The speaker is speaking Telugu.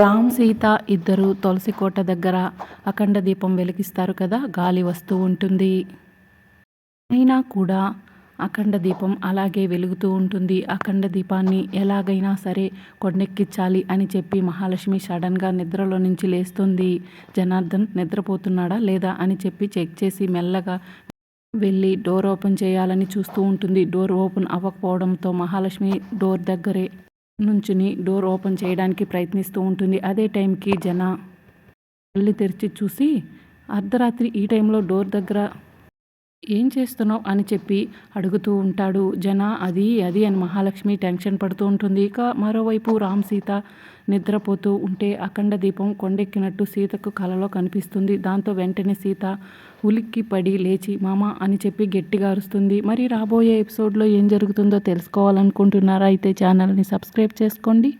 రామ్ సీత ఇద్దరు తులసి కోట దగ్గర అఖండ దీపం వెలిగిస్తారు కదా గాలి వస్తూ ఉంటుంది. అయినా కూడా అఖండ దీపం అలాగే వెలుగుతూ ఉంటుంది. అఖండ దీపాన్ని ఎలాగైనా సరే కొండెక్కించాలి అని చెప్పి మహాలక్ష్మి సడన్గా నిద్రలో నుంచి లేస్తుంది. జనార్దన్ నిద్రపోతున్నాడా లేదా అని చెప్పి చెక్ చేసి మెల్లగా వెళ్ళి డోర్ ఓపెన్ చేయాలని చూస్తూ ఉంటుంది. డోర్ ఓపెన్ అవ్వకపోవడంతో మహాలక్ష్మి డోర్ దగ్గరే నుంచుని డోర్ ఓపెన్ చేయడానికి ప్రయత్నిస్తూ ఉంటుంది. అదే టైంకి జన కళ్ళు తెరిచి చూసి అర్ధరాత్రి ఈ టైంలో డోర్ దగ్గర ఏం చేస్తున్నావు అని చెప్పి అడుగుతూ ఉంటాడు. జన అది అది అని మహాలక్ష్మి టెన్షన్ పడుతూ ఉంటుంది. ఇక మరోవైపు రామ్ సీత నిద్రపోతూ ఉంటే అఖండ దీపం కొండెక్కినట్టు సీతకు కలలో కనిపిస్తుంది. దాంతో వెంటనే సీత ఉలిక్కి పడి లేచి మామ అని చెప్పి గట్టిగా అరుస్తుంది. మరి రాబోయే ఎపిసోడ్లో ఏం జరుగుతుందో తెలుసుకోవాలనుకుంటున్నారా? అయితే ఛానల్ని సబ్స్క్రైబ్ చేసుకోండి.